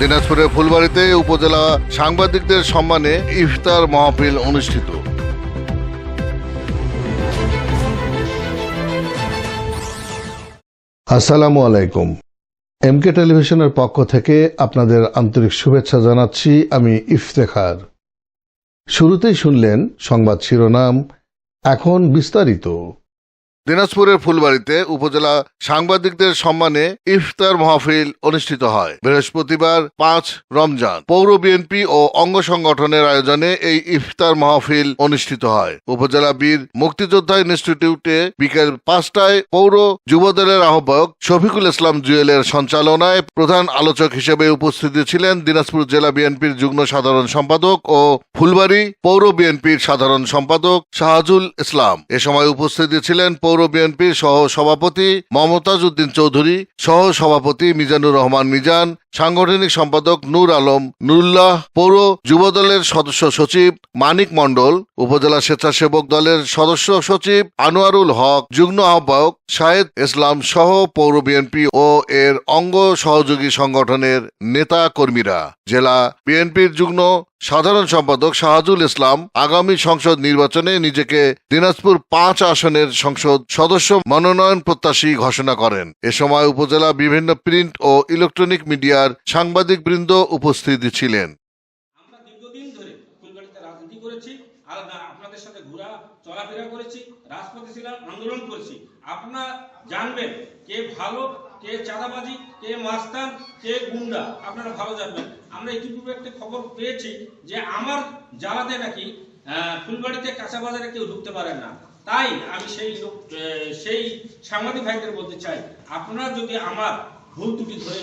দিনাজপুরের ফুলবাড়িতে উপজেলা সাংবাদিকদের সম্মানে ইফতার মাহফিল অনুষ্ঠিত। আসসালামু আলাইকুম। এমকে টেলিভিশনের পক্ষ থেকে আপনাদের আন্তরিক শুভেচ্ছা জানাচ্ছি আমি ইফতেখার। শুরুতেই শুনলেন সংবাদ শিরোনাম, এখন বিস্তারিত। দিনাজপুরের ফুলবাড়িতে উপজেলা সাংবাদিকদের সম্মানে ইফতার মাহফিল অনুষ্ঠিত হয়। বৃহস্পতিবার পাঁচ রমজান। পৌর বিএনপি ও অঙ্গ সংগঠনের আয়োজনে এই ইফতার মাহফিল অনুষ্ঠিত হয়। উপজেলা বীর মুক্তিযোদ্ধা ইনস্টিটিউটে বিকেল পাঁচটায় পৌর যুবদলের আহ্বায়ক শফিকুল ইসলাম জুয়েলের সঞ্চালনায় প্রধান আলোচক হিসেবে উপস্থিত ছিলেন দিনাজপুর জেলা বিএনপির যুগ্ম সাধারণ সম্পাদক ও ফুলবাড়ি পৌর বিএনপির সাধারণ সম্পাদক শাহজুল ইসলাম। এ সময় উপস্থিত ছিলেন পৌর বিএনপির সহ সভাপতি মমতাজ উদ্দিন চৌধুরী সহ সভাপতি মিজানুর রহমান মিজান সাংগঠনিক সম্পাদক নূর আলম নুরুল্লাহ, পৌর যুবদলের সদস্য সচিব মানিক মণ্ডল, উপজেলা স্বেচ্ছাসেবক দলের সদস্য সচিব আনোয়ারুল হক, যুগ্ম আহ্বায়ক শাহেদ ইসলাম সহ পৌর বিএনপি ও এর অঙ্গ সহযোগী সংগঠনের নেতা কর্মীরা জেলা বিএনপির যুগ্ম সাধারণ সম্পাদক শাহাজুল ইসলাম আগামী সংসদ নির্বাচনে নিজেকে দিনাজপুর পাঁচ আসনের সংসদ সদস্য মনোনয়ন প্রত্যাশী ঘোষণা করেন। এ সময় উপজেলা বিভিন্ন প্রিন্ট ও ইলেকট্রনিক মিডিয়ার সাংবাদিক বৃন্দ উপস্থিত ছিলেন। খবর পেয়েছি যে আমার নাকি ফুলবাড়িতে কাঁচা বাজারে কেউ ঢুকতে না। তাই আমি সেই লোক সেই সাংবাদিক ভাইদের বলতে চাই, আপনারা যদি আমার ভুল ত্রুটি ধরে